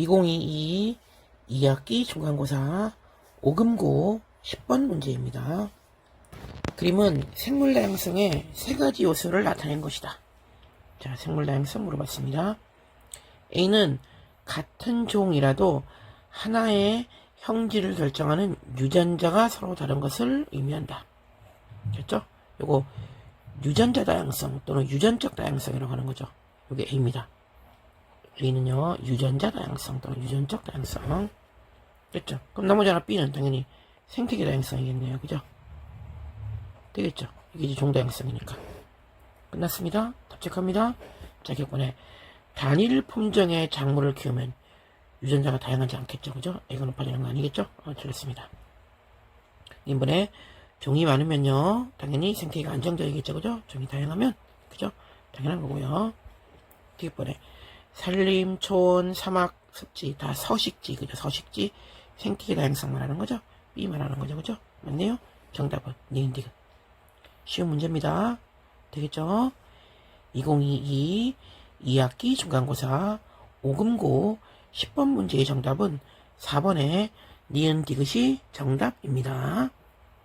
2022 2학기 중간고사 오금고 10번 문제입니다. 그림은 생물 다양성의 세 가지 요소를 나타낸 것이다. 자, 생물 다양성 물어봤습니다. A는 같은 종이라도 하나의 형질을 결정하는 유전자가 서로 다른 것을 의미한다. 됐죠? 요거 유전자 다양성 또는 유전적 다양성이라고 하는 거죠. 이게 A입니다. A는요, 유전자 다양성 또는 유전적 다양성. 됐죠? 그럼 나머지 하나 B는 당연히 생태계 다양성이겠네요. 그죠? 되겠죠? 이게 이제 종다양성이니까. 끝났습니다. 답책합니다. 자, 격번에 단일 품종의 작물을 키우면 유전자가 다양하지 않겠죠. 그죠? 이거 높아지는 거 아니겠죠? 어, 틀렸습니다. 이번에 종이 많으면요. 당연히 생태계가 안정적이겠죠. 그죠? 종이 다양하면. 그죠? 당연한 거고요. 뒷번에 산림, 초원, 사막, 습지 다 서식지. 그죠? 서식지. 생태계 다양성 말하는 거죠. B 말하는 거죠. 그죠? 맞네요. 정답은 니은디귿. 쉬운 문제입니다. 되겠죠? 2022 2학기 중간고사 오금고 10번 문제의 정답은 4번의 니은 디귿이 정답입니다.